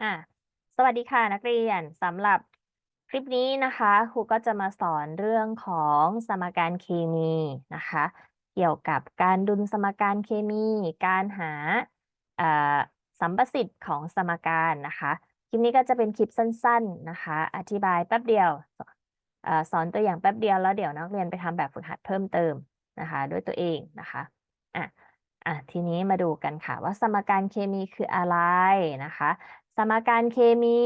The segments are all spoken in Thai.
อะสวัสดีค่ะนักเรียนสำหรับคลิปนี้นะคะครูก็จะมาสอนเรื่องของสมการเคมีนะคะ เกี่ยวกับการดุลสมการเคมี การหาสัมประสิทธิ์ของสมการนะคะคลิปนี้ก็จะเป็นคลิปสั้น ๆนะคะ อธิบายแป๊บเดียวอสอนตัวอย่างแป๊บเดียวแล้วเดี๋ยวนักเรียนไปทำแบบฝึกหัดเพิ่มเติมนะคะ ด้วยตัวเองนะคะอะอะทีนี้มาดูกันค่ะว่าสมการเคมีคืออะไรนะคะ สมการเคมี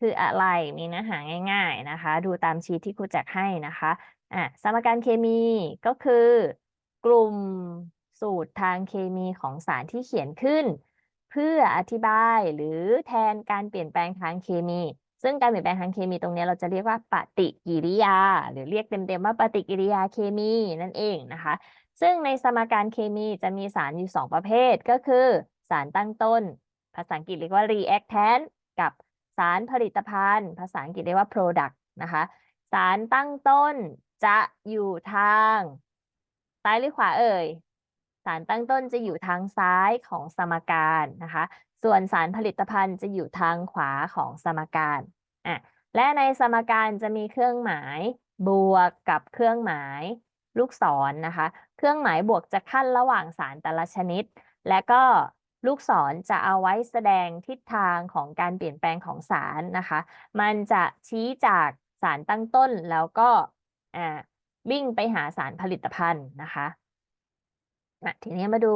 คืออะไรมีเนื้อหาง่าย ๆนะคะ ดูตามชีทที่ครูแจกให้นะคะอะสมการเคมีก็คือกลุ่มสูตรทางเคมีของสารที่เขียนขึ้น เพื่ออธิบายหรือแทนการเปลี่ยนแปลงทางเคมี ซึ่งการเปลี่ยนแปลงทางเคมีตรงนี้เราจะเรียกว่าปฏิกิริยา หรือเรียกเต็มๆว่าปฏิกิริยาเคมีนั่นเองนะคะ ซึ่งในสมการเคมีจะมีสารอยู่สองประเภทก็คือ สารตั้งต้น ภาษาอังกฤษเรียกว่า reactant กับสารผลิตภัณฑ์ ภาษาอังกฤษเรียกว่า product นะคะ สารตั้งต้นจะอยู่ทางซ้ายหรือขวาเอ่ย สารตั้งต้นจะอยู่ทางซ้ายของสมการนะคะ ส่วนสารผลิตภัณฑ์จะอยู่ทางขวาของสมการอะและในสมการจะมีเครื่องหมายบวกกับเครื่องหมายลูกศรนนะคะ เครื่องหมายบวกจะขั้นระหว่างสารแต่ละชนิด และก็ ลูกศรจะเอาไว้แสดงทิศทางของการเปลี่ยนแปลงของสารนะคะ มันจะชี้จากสารตั้งต้นแล้วก็วิ่งไปหาสารผลิตภัณฑ์นะคะทีนี้มาดู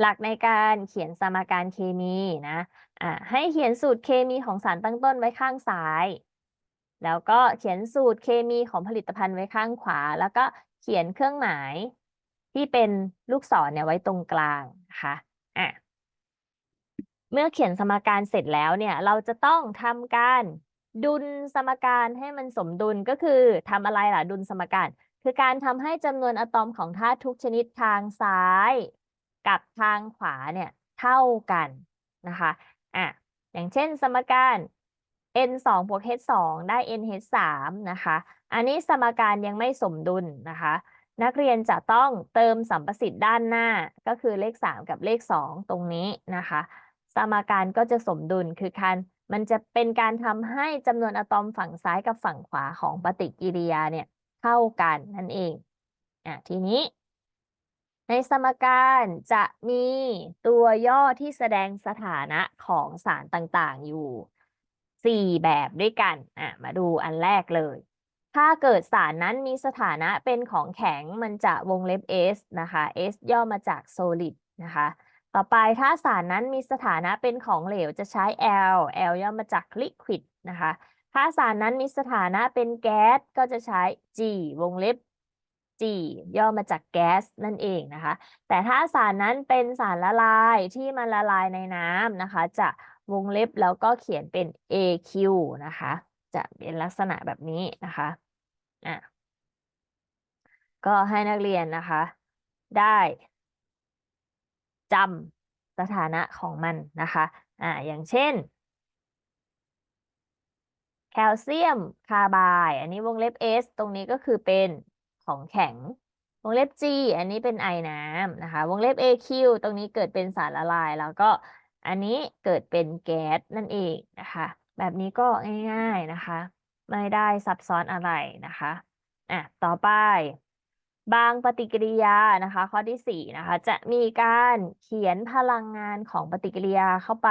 หลักในการเขียนสมการเคมีนะะให้เขียนสูตรเคมีของสารตั้งต้นไว้ข้างซ้าย แล้วก็เขียนสูตรเคมีของผลิตภัณฑ์ไว้ข้างขวา แล้วก็เขียนเครื่องหมายที่เป็นลูกศรเนี่ยไว้ตรงกลางนะคะอะ เมื่อเขียนสมการเสร็จแล้วเนี่ย เราจะต้องทำการดุลสมการให้มันสมดุลก็คือทำอะไรล่ะดุลสมการ คือการทำให้จำนวนอะตอมของธาตุทุกชนิดทางซ้าย กับทางขวาเนี่ยเท่ากันนะคะอะอย่างเช่นสมการ n 2บวก h 2ได้ n h 3นะคะ อันนี้สมการยังไม่สมดุลนะคะ นักเรียนจะต้องเติมสัมประสิทธิ์ด้านหน้าก็คือเลข 3 กับเลข 2 ตรงนี้นะคะ สมการก็จะสมดุลคือการมันจะเป็นการทำให้จำนวนอะตอมฝั่งซ้ายกับฝั่งขวาของปฏิกิริยาเนี่ยเท่ากันนั่นเองอะทีนี้ ในสมการจะมีตัวย่อที่แสดงสถานะของสารต่างๆ อยู่สี่แบบด้วยกันอะมาดูอันแรกเลย ถ้าเกิดสารนั้นมีสถานะเป็นของแข็งมันจะวงเล็บ S นะคะ S ย่อมาจาก solid นะคะ ต่อไปถ้าสารนั้นมีสถานะเป็นของเหลวจะใช้ L L ย่อมาจาก liquid นะคะ ถ้าสารนั้นมีสถานะเป็นแก๊สก็จะใช้ G วงเล็บ G ย่อมาจากแก๊สนั่นเองนะคะ แต่ถ้าสารนั้นเป็นสารละลายที่มันละลายในน้ำนะคะ จะวงเล็บแล้วก็เขียนเป็น AQ นะคะ จะเป็นลักษณะแบบนี้นะคะอะก็ให้นักเรียนนะคะ ได้ จำสถานะของมันนะคะอ่าอย่างเช่น แคลเซียมคาร์บายอันนี้วงเล็บ S ตรงนี้ก็คือเป็นของแข็ง วงเล็บ G อันนี้เป็นไอน้ำนะคะ วงเล็บ AQ ตรงนี้เกิดเป็นสารละลาย แล้วก็อันนี้เกิดเป็นแก๊สนั่นเองนะคะ แบบนี้ก็ง่ายๆนะคะ ไม่ได้ซับซ้อนอะไรนะคะอะต่อไป บางปฏิกิริยานะคะ ข้อที่สี่นะคะ จะมีการเขียนพลังงานของปฏิกิริยาเข้าไป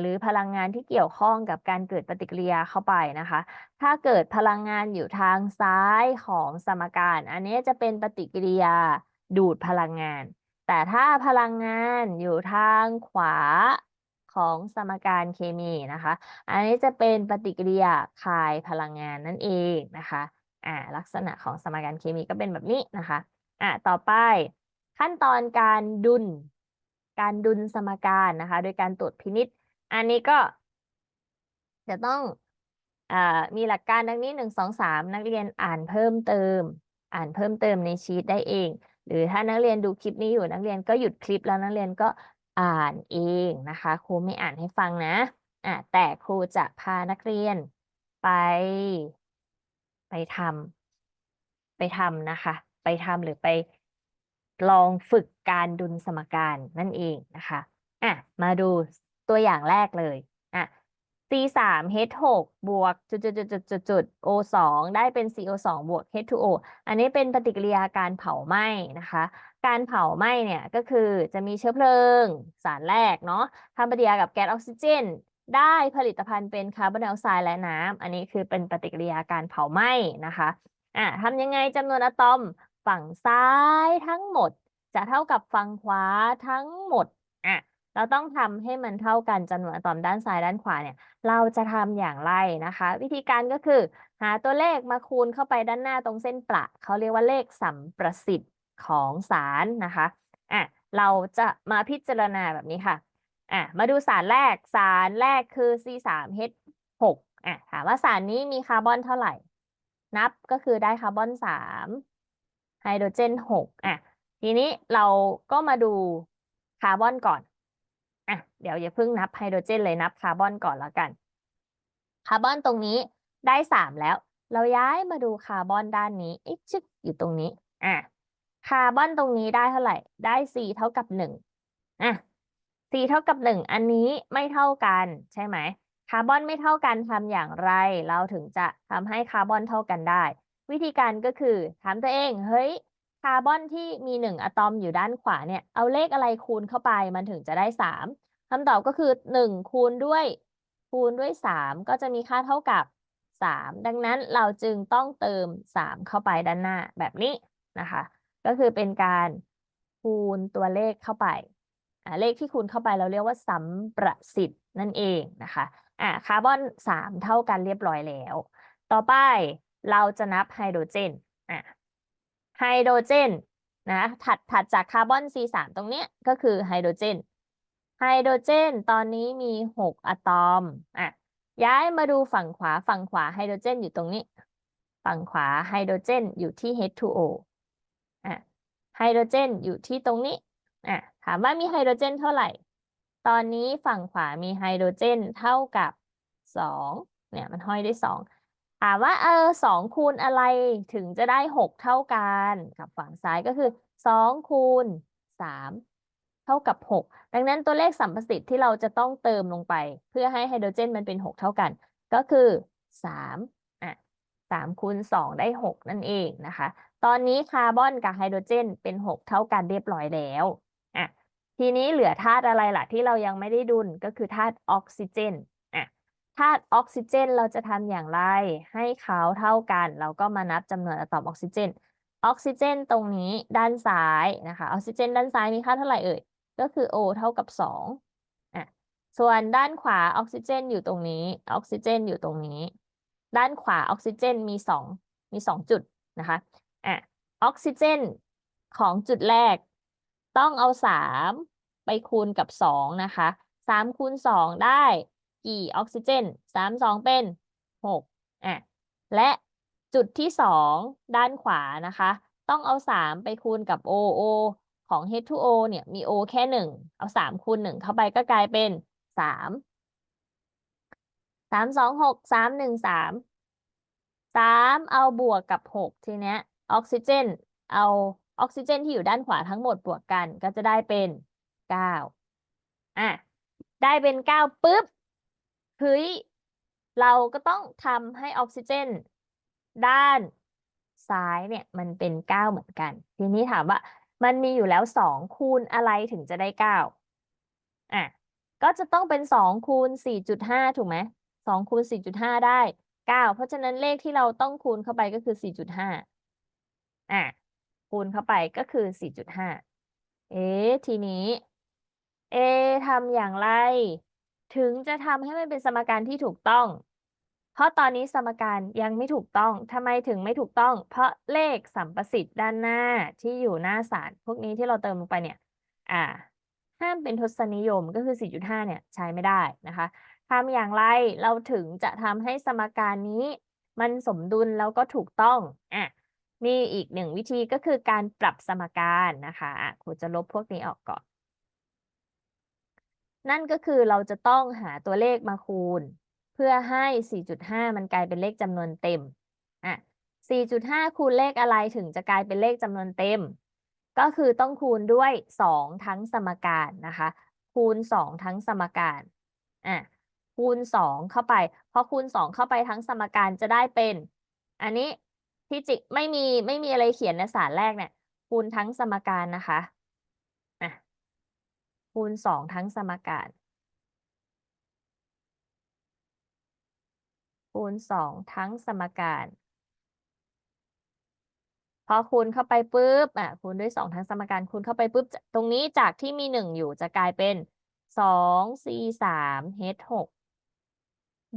หรือพลังงานที่เกี่ยวข้องกับการเกิดปฏิกิริยาเข้าไปนะคะ ถ้าเกิดพลังงานอยู่ทางซ้ายของสมการ อันนี้จะเป็นปฏิกิริยาดูดพลังงาน แต่ถ้าพลังงานอยู่ทางขวาของสมการเคมีนะคะ อันนี้จะเป็นปฏิกิริยาคายพลังงานนั่นเองนะคะ อ่าลักษณะของสมการเคมีก็เป็นแบบนี้นะคะอ่าต่อไปขั้นตอนการดุล การดุลสมการนะคะ โดยการตรวจพินิษอันนี้ก็ จะต้องอมีหลักการดังนี้หนึ่งสองสามนักเรียนอ่านเพิ่มเติม อ่านเพิ่มเติมในชีตได้เอง หรือถ้านักเรียนดูคลิปนี้อยู่นักเรียนก็หยุดคลิปแล้วนักเรียนก็อ่านเองนะคะครูไม่อ่านให้ฟังนะอะแต่ครูจะพานักเรียนไป ไปทำไปทำนะคะ ไปทำหรือไปลองฝึกการดุลสมการนั่นเองนะคะอะมาดูตัวอย่างแรกเลยอะ C สาม H หกบวกจุดจุดจุดจุดจุดจุด O สองได้เป็น CO สองบวก H2O อันนี้เป็นปฏิกิริยาการเผาไหม้นะคะ การเผาไหม้เนี่ยก็คือจะมีเชื้อเพลิงสารแรกเนาะทำปฏิกิริยากับแก๊สออกซิเจน ได้ผลิตภัณฑ์เป็นคาร์บอนไดออกไซด์และน้ำ อันนี้คือเป็นปฏิกิริยาการเผาไหม้นะคะอะทำยังไงจำนวนอะตอมฝั่งซ้ายทั้งหมด จะเท่ากับฝั่งขวาทั้งหมดอะเราต้องทำให้มันเท่ากันจำนวนอะตอมด้านซ้ายด้านขวาเนี่ย เราจะทำอย่างไรนะคะ วิธีการก็คือหาตัวเลขมาคูณเข้าไปด้านหน้าตรงเส้นประเขาเรียกว่าเลขสัมประสิทธิ์ของสารนะคะอะเราจะมาพิจารณาแบบนี้ค่ะ อะมาดูสารแรกสารแรกคือ C3H6 อะถามว่าสารนี้มีคาร์บอนเท่าไหร่ นับก็คือได้คาร์บอน3ไฮโดรเจน6อะทีนี้เราก็มาดูคาร์บอนก่อนอะเดี๋ยวอย่าเพิ่งนับไฮโดรเจนเลยนับคาร์บอนก่อนแล้วกันคาร์บอนตรงนี้ได้สามแล้ว เราย้ายมาดูคาร์บอนด้านนี้อีกชึกอยู่ตรงนี้อะคาร์บอนตรงนี้ได้เท่าไหร่ได้ C เท่ากับหนึ่งอะ C เท่ากับหนึ่งอันนี้ไม่เท่ากันใช่ไหมคาร์บอนไม่เท่ากันทำอย่างไร เราถึงจะทำให้คาร์บอนเท่ากันได้ วิธีการก็คือถามตัวเองเฮ้ยคาร์บอนที่มีหนึ่งอะตอมอยู่ด้านขวาเนี่ยเอาเลขอะไรคูณเข้าไปมันถึงจะได้สามคำตอบก็คือหนึ่งคูณด้วยคูณด้วยสามก็จะมีค่าเท่ากับสามดังนั้นเราจึงต้องเติมสามเข้าไปด้านหน้าแบบนี้นะคะ ก็คือเป็นการคูณตัวเลขเข้าไป เลขที่คูณเข้าไปเราเรียกว่าสัมประสิทธิ์นั่นเองนะคะอ่าคาร์บอนสามเท่ากันเรียบร้อยแล้ว ต่อไปเราจะนับไฮโดรเจนอะไฮโดรเจนนะถัดถัดจากคาร์บอน C3 ตรงเนี้ยก็คือไฮโดรเจนไฮโดรเจนตอนนี้มีหกอะตอมอะย้ายมาดูฝั่งขวาฝั่งขวาไฮโดรเจนอยู่ตรงนี้ ฝั่งขวาไฮโดรเจนอยู่ที่ H2O อะไฮโดรเจนอยู่ที่ตรงนี้ อะถามว่ามีไฮโดรเจนเท่าไหร่ ตอนนี้ฝั่งขวามีไฮโดรเจนเท่ากับสองเนี่ยมันห้อยได้สองถามว่าเออสองคูณอะไรถึงจะได้หกเท่ากันกับฝั่งซ้ายก็คือสองคูณสามเท่ากับหกดังนั้นตัวเลขสัมประสิทธิ์ที่เราจะต้องเติมลงไป เพื่อให้ไฮโดรเจนมันเป็นหกเท่ากัน ก็คือสามอะสามคูณสองได้หกนั่นเองนะคะ ตอนนี้คาร์บอนกับไฮโดรเจนเป็นหกเท่ากันเรียบร้อยแล้ว อะทีนี้เหลือธาตุอะไรล่ะ ที่เรายังไม่ได้ดุลก็คือธาตุออกซิเจนอะธาตุออกซิเจนเราจะทำอย่างไร ให้เขาเท่ากัน เราก็มานับจำนวนอะตอมออกซิเจน ออกซิเจนตรงนี้ด้านซ้ายนะคะ ออกซิเจนด้านซ้ายมีค่าเท่าไหร่เอ่ย ก็คือ O เท่ากับสองอะส่วนด้านขวาออกซิเจนอยู่ตรงนี้ ออกซิเจนอยู่ตรงนี้ ด้านขวาออกซิเจนมีสองมีสองจุดนะคะอะออกซิเจนของจุดแรก ต้องเอาสามไปคูณกับสองนะคะสามคูณสองได้กี่ออกซิเจนสามสองเป็นหกอะและจุดที่สองด้านขวานะคะ ต้องเอาสามไปคูณกับ O O ของ H2O เนี่ยมี O แค่หนึ่งเอาสามคูณหนึ่งเข้าไปก็กลายเป็นสามสามสองหกสามหนึ่งสามสามเอาบวกกับหกทีเนี้ยออกซิเจน เอา ออกซิเจนที่อยู่ด้านขวาทั้งหมดบวกกันก็จะได้เป็นเก้าอะได้เป็นเก้าปุ๊บเฮ้ยเราก็ต้องทำให้ออกซิเจน ด้านซ้ายเนี่ยมันเป็นเก้าเหมือนกัน ทีนี้ถามว่ามันมีอยู่แล้วสองคูณอะไรถึงจะได้เก้าอะก็จะต้องเป็นสองคูณสี่จุดห้าถูกไหมสองคูณสี่จุดห้าได้เก้าเพราะฉะนั้นเลขที่เราต้องคูณเข้าไปก็คือสี่จุดห้าอะ คูณเข้าไปก็คือสี่จุดห้าเอ๊ะทีนี้ เอทำอย่างไร ถึงจะทำให้มันเป็นสมการที่ถูกต้อง เพราะตอนนี้สมการยังไม่ถูกต้องทำไมถึงไม่ถูกต้อง เพราะเลขสัมประสิทธิ์ด้านหน้าที่อยู่หน้าสารพวกนี้ที่เราเติมลงไปเนี่ย อ่า ห้ามเป็นทศนิยมก็คือ 4.5 เนี่ยใช้ไม่ได้นะคะทำอย่างไรเราถึงจะทำให้สมการนี้ มันสมดุลแล้วก็ถูกต้องอะ มีอีกหนึ่งวิธีก็คือการปรับสมการนะคะครูจะลบพวกนี้ออกก่อน นั่นก็คือเราจะต้องหาตัวเลขมาคูณ เพื่อให้ 4.5 มันกลายเป็นเลขจำนวนเต็มอะ4.5 คูณเลขอะไรถึงจะกลายเป็นเลขจำนวนเต็ม ก็คือต้องคูณด้วย 2 ทั้งสมการนะคะ คูณ 2 ทั้งสมการอะคูณสองเข้าไป พอคูณสองเข้าไปทั้งสมการจะได้เป็น อันนี้ ที่จริงไม่มีไม่มีอะไรเขียนในสารแรกเนี่ยคูณทั้งสมการนะคะอะคูณสองทั้งสมการ คูณสองทั้งสมการ พอคูณเข้าไปปุ๊บอะคูณด้วยสองทั้งสมการคูณเข้าไปปุ๊บตรงนี้จากที่มีหนึ่งอยู่จะกลายเป็นสองสี่สามเฮดหก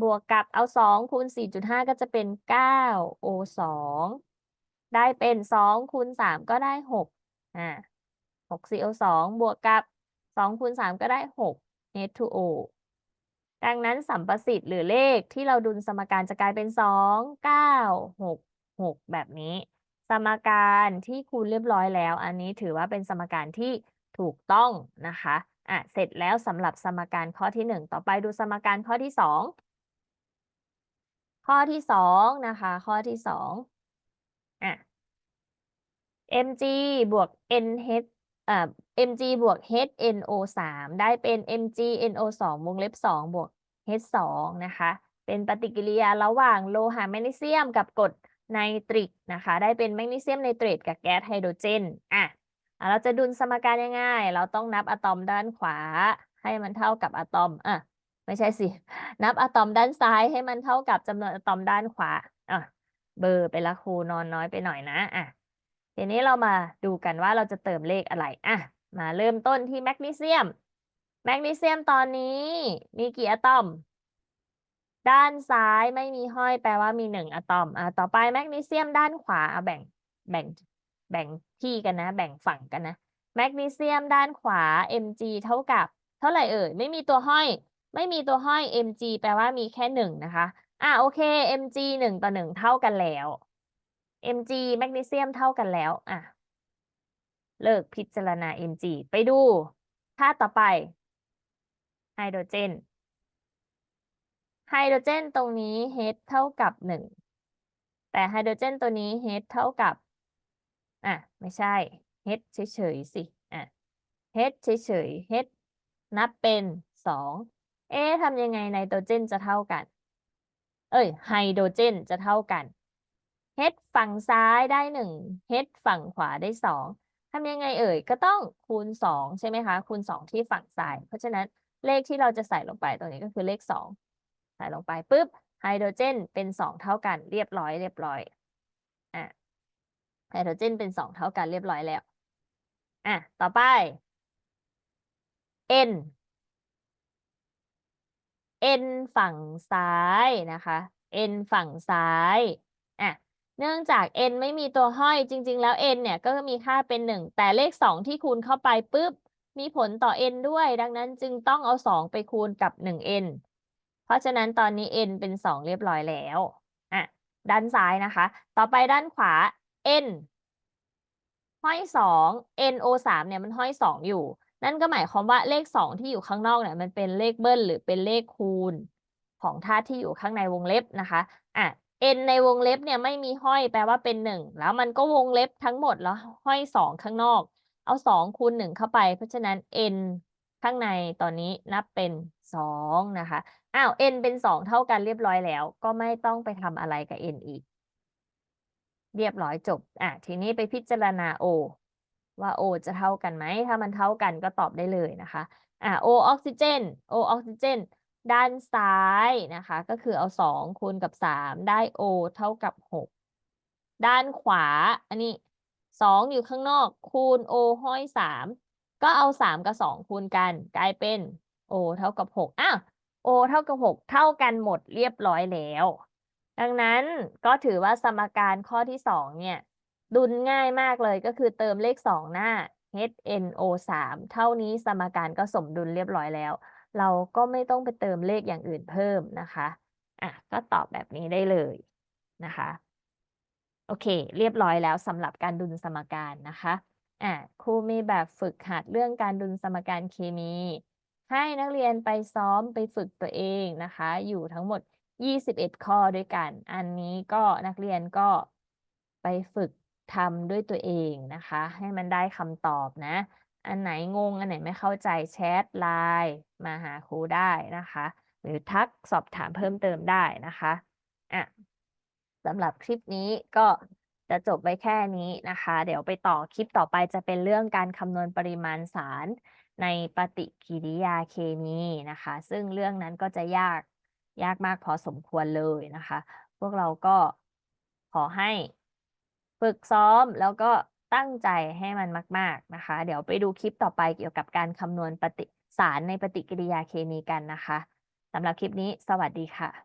บวกกับเอาสองคูณสี่จุดห้าก็จะเป็นเก้าโอสองได้เป็นสองคูณสามก็ได้หกอ่าหกสี่โอสองบวกกับสองคูณสามก็ได้หก H2O ดังนั้นสัมประสิทธิ์หรือเลขที่เราดุลสมการจะกลายเป็นสองเก้าหกหกแบบนี้ สมการที่คูณเรียบร้อยแล้ว อันนี้ถือว่าเป็นสมการที่ถูกต้องนะคะอะเสร็จแล้วสำหรับสมการข้อที่หนึ่งต่อไปดูสมการข้อที่สอง ข้อที่สองนะคะ ข้อที่สองอะ mg บวก nh อ่า mg บวก hno สามได้เป็น mg no สองวงเล็บสองบวก h สองนะคะ เป็นปฏิกิริยาระหว่างโลหะแมกนีเซียมกับกรดไนตริกนะคะ ได้เป็นแมกนีเซียมไนเตรตกับแก๊สไฮโดรเจนอะอะเราจะดุลสมการยังไงเราต้องนับอะตอมด้านขวา ให้มันเท่ากับอะตอมอะ ไม่ใช่สิ นับอะตอมด้านซ้ายให้มันเท่ากับจำนวนอะตอมด้านขวาอะเบอร์ไปละครูนอนน้อยไปหน่อยนะอะทีนี้เรามาดูกันว่าเราจะเติมเลขอะไรอะมาเริ่มต้นที่แมกนีเซียม แมกนีเซียมตอนนี้มีกี่อะตอม ด้านซ้ายไม่มีห้อยแปลว่ามีหนึ่งอะตอมอะต่อไปแมกนีเซียมด้านขวาเอาแบ่งแบ่งแบ่งที่กันนะ แบ่งฝั่งกันนะแมกนีเซียมด้านขวา mg เท่ากับ เท่าไหร่เอ่ย ไม่มีตัวห้อย ไม่มีตัวห้อย mg แปลว่ามีแค่หนึ่งนะคะ อะโอเค mg หนึ่งต่อหนึ่งเท่ากันแล้ว mg แมกนีเซียมเท่ากันแล้ว อะ เลิกพิจารณา mg ไปดูค่าต่อไป ไฮโดรเจน ไฮโดรเจนตรงนี้ H เท่ากับหนึ่ง แต่ไฮโดรเจนตัวนี้ H เท่ากับ อะ ไม่ใช่ H เฉยๆสิ อะ H เฉยๆ H นับเป็นสอง เอ๊ะทำยังไงไนโตรเจนจะเท่ากัน เอ้ย ไฮโดรเจนจะเท่ากัน h ฝั่งซ้ายได้หนึ่ง h ฝั่งขวาได้สองทำยังไงเอ่ย ก็ต้องคูณสองใช่ไหมคะ คูณสองที่ฝั่งซ้าย เพราะฉะนั้นเลขที่เราจะใส่ลงไปตรงนี้ก็คือเลขสองใส่ลงไปปุ๊บไฮโดรเจนเป็นสองเท่ากันเรียบร้อยเรียบร้อยอะไฮโดรเจนเป็นสองเท่ากันเรียบร้อยแล้วอะต่อไป n n ฝั่งซ้ายนะคะ n ฝั่งซ้ายอะเนื่องจาก n ไม่มีตัวห้อยจริง ๆ แล้ว n เนี่ยก็มีค่าเป็นหนึ่งแต่เลขสองที่คูณเข้าไปปุ๊บ มีผลต่อ n ด้วย ดังนั้นจึงต้องเอาสองไปคูณกับหนึ่ง n เพราะฉะนั้นตอนนี้ n เป็นสองเรียบร้อยแล้วอะด้านซ้ายนะคะ ต่อไปด้านขวา n ห้อยสอง no สามเนี่ยมันห้อยสองอยู่ นั่นก็หมายความว่าเลขสองที่อยู่ข้างนอกเนี่ยมันเป็นเลขเบิ้ลหรือเป็นเลขคูณของธาตุที่อยู่ข้างในวงเล็บนะคะอะ n ในวงเล็บเนี่ยไม่มีห้อยแปลว่าเป็นหนึ่งแล้วมันก็วงเล็บทั้งหมดแล้วห้อยสองข้างนอก เอาสองคูณหนึ่งเข้าไป เพราะฉะนั้น n ข้างในตอนนี้นับเป็นสองนะคะ อ้าว n เป็นสองเท่ากันเรียบร้อยแล้ว ก็ไม่ต้องไปทำอะไรกับ n อีก เรียบร้อยจบ อะ ทีนี้ไปพิจารณา O ว่า O จะเท่ากันไหม ถ้ามันเท่ากันก็ตอบได้เลยนะคะอะ O ออกซิเจน O ออกซิเจนด้านซ้ายนะคะ ก็คือเอาสองคูณกับสามได้ O เท่ากับหกด้านขวา อันนี้สองอยู่ข้างนอก คูณ O ห้อยสามก็เอาสามกับสองคูณกัน กลายเป็น O เท่ากับหกอ้าว O เท่ากับหกเท่ากันหมดเรียบร้อยแล้ว ดังนั้นก็ถือว่าสมการข้อที่สองเนี่ย ดุลง่ายมากเลยก็คือเติมเลขสองหน้า HNO สามเท่านี้สมการก็สมดุลเรียบร้อยแล้ว เราก็ไม่ต้องไปเติมเลขอย่างอื่นเพิ่มนะคะอะก็ตอบแบบนี้ได้เลยนะคะ โอเค เรียบร้อยแล้วสำหรับการดุลสมการนะคะอะครูมีแบบฝึกหัดเรื่องการดุลสมการเคมี ให้นักเรียนไปซ้อมไปฝึกตัวเองนะคะ อยู่ทั้งหมด 21 ข้อด้วยกัน อันนี้ก็นักเรียนก็ไปฝึก ทำด้วยตัวเองนะคะ ให้มันได้คำตอบนะ อันไหนงง อันไหนไม่เข้าใจแชทไลน์มาหาครูได้นะคะ หรือทักสอบถามเพิ่มเติมได้นะคะอะสำหรับคลิปนี้ก็จะจบไว้แค่นี้นะคะ เดี๋ยวไปต่อคลิปต่อไปจะเป็นเรื่องการคำนวณปริมาณสารในปฏิกิริยาเคมีนะคะ ซึ่งเรื่องนั้นก็จะยากยากมากพอสมควรเลยนะคะ พวกเราก็ขอให้ ฝึกซ้อมแล้วก็ตั้งใจให้มันมาก ๆนะคะ เดี๋ยวไปดูคลิปต่อไปเกี่ยวกับการคำนวณปฏิสารในปฏิกิริยาเคมีกันนะคะสำหรับคลิปนี้ สวัสดีค่ะ